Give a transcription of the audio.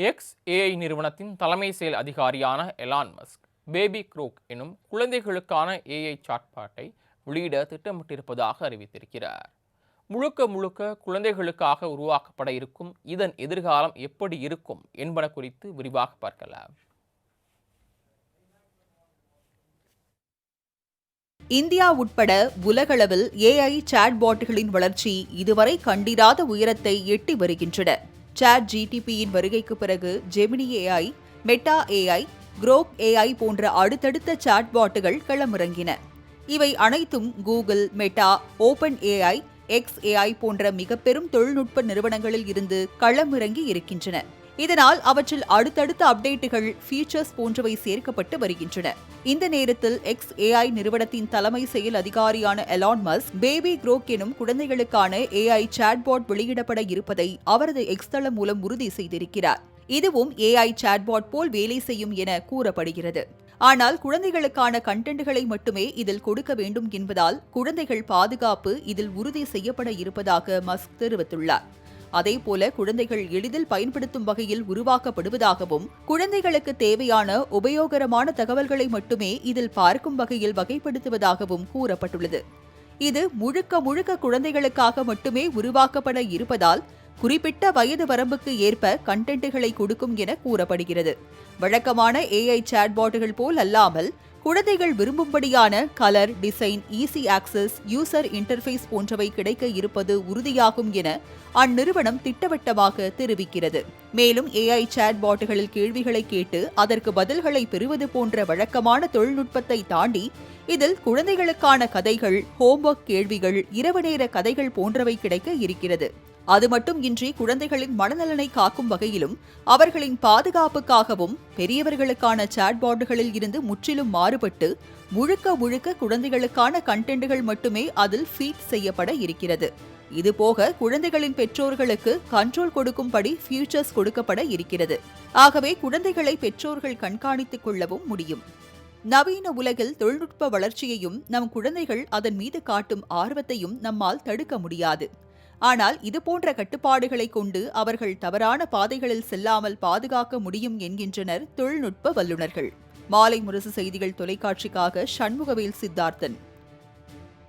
X AI நிறுவனத்தின் தலைமை செயல் அதிகாரியான எலான் மஸ்க் பேபி க்ரோக் எனும் குழந்தைகளுக்கான ஏஐ சாட்பாட்டை வெளியிட திட்டமிட்டிருப்பதாக அறிவித்திருக்கிறார். முழுக்க முழுக்க குழந்தைகளுக்காக உருவாக்கப்பட இருக்கும் இதன் எதிர்காலம் எப்படி இருக்கும் என்பன குறித்து விரிவாக பார்க்கலாம். இந்தியா உட்பட உலகளவில் ஏஐ சாட்பாட்டுகளின் வளர்ச்சி இதுவரை கண்டிராத உயரத்தை எட்டி வருகின்றன. சாட் ஜிடிபியின் வருகைக்கு பிறகு Gemini AI Meta AI Grok AI போன்ற அடுத்தடுத்த சாட்பாட்டுகள் களமிறங்கின. இவை அனைத்தும் Google Meta open AI X AI போன்ற மிக பெரும் தொழில்நுட்ப நிறுவனங்களில் இருந்து களமிறங்கி இருக்கின்றன. இதனால் அவற்றில் அடுத்தடுத்த அப்டேட்டுகள் ஃபீச்சர்ஸ் போன்றவை சேர்க்கப்பட்டு வருகின்றன. இந்த நேரத்தில் எக்ஸ் ஏஐ நிறுவனத்தின் தலைமை செயல் அதிகாரியான எலான் மஸ் பேபி குரோக் எனும் குழந்தைகளுக்கான ஏஐ சாட்பாட் வெளியிடப்பட இருப்பதை அவரது எக்ஸ் தளம் மூலம் உறுதி செய்திருக்கிறார். இதுவும் ஏஐ சாட்பாட் போல் வேலை செய்யும் என கூறப்படுகிறது. ஆனால் குழந்தைகளுக்கான கண்டென்ட்களை மட்டுமே இதில் கொடுக்க வேண்டும் என்பதால் குழந்தைகள் பாதுகாப்பு இதில் உறுதி செய்யப்பட இருப்பதாக மஸ்க் தெரிவித்துள்ளார். அதேபோல குழந்தைகள் எளிதில் பயன்படுத்தும் வகையில் உருவாக்கப்படுவதாகவும் குழந்தைகளுக்கு தேவையான உபயோகரமான தகவல்களை மட்டுமே இதில் பார்க்கும் வகையில் வகைப்படுத்துவதாகவும் கூறப்பட்டுள்ளது. இது முழுக்க முழுக்க குழந்தைகளுக்காக மட்டுமே உருவாக்கப்பட இருப்பதால் குறிப்பிட்ட வயது வரம்புக்கு ஏற்ப கண்டென்ட்டுகளை கொடுக்கும் என கூறப்படுகிறது. வழக்கமான ஏஐ சாட்பாட்டுகள் போல் அல்லாமல் குழந்தைகள் விரும்பும்படியான colour design easy access user interface போன்றவை கிடைக்க இருப்பது உறுதியாகும் என அந்நிறுவனம் திட்டவட்டமாக தெரிவிக்கிறது. மேலும் ஏஐ சாட்பாட்டுகளில் கேள்விகளை கேட்டு அதற்கு பதில்களை பெறுவது போன்ற வழக்கமான தொழில்நுட்பத்தை தாண்டி இதில் குழந்தைகளுக்கான கதைகள் ஹோம்ஒர்க் கேள்விகள் இரவு நேர கதைகள் போன்றவை கிடைக்க இருக்கிறது. அது மட்டும் இன்றி குழந்தைகளின் மனநலனை காக்கும் வகையிலும் அவர்களின் பாதுகாப்புக்காகவும் பெரியவர்களுக்கான சாட்பாட்டுகளில் இருந்து முற்றிலும் மாறுபட்டு முழுக்க முழுக்க குழந்தைகளுக்கான கண்டென்ட்டுகள் மட்டுமே அதில் ஃபீட் செய்யப்பட இருக்கிறது. இதுபோக குழந்தைகளின் பெற்றோர்களுக்கு கண்ட்ரோல் கொடுக்கும்படி ஃபியூச்சர்ஸ் கொடுக்கப்பட இருக்கிறது. ஆகவே குழந்தைகளை பெற்றோர்கள் கண்காணித்துக் கொள்ளவும் முடியும். நவீன உலகில் தொழில்நுட்ப வளர்ச்சியையும் நம் குழந்தைகள் அதன் மீது காட்டும் ஆர்வத்தையும் நம்மால் தடுக்க முடியாது. ஆனால் இதுபோன்ற கட்டுப்பாடுகளை கொண்டு அவர்கள் தவறான பாதைகளில் செல்லாமல் பாதுகாக்க முடியும் என்கின்றனர் தொழில்நுட்ப வல்லுநர்கள். மாலை முரசு செய்திகள் தொலைக்காட்சிக்காக சண்முகவேல் சித்தார்த்தன்.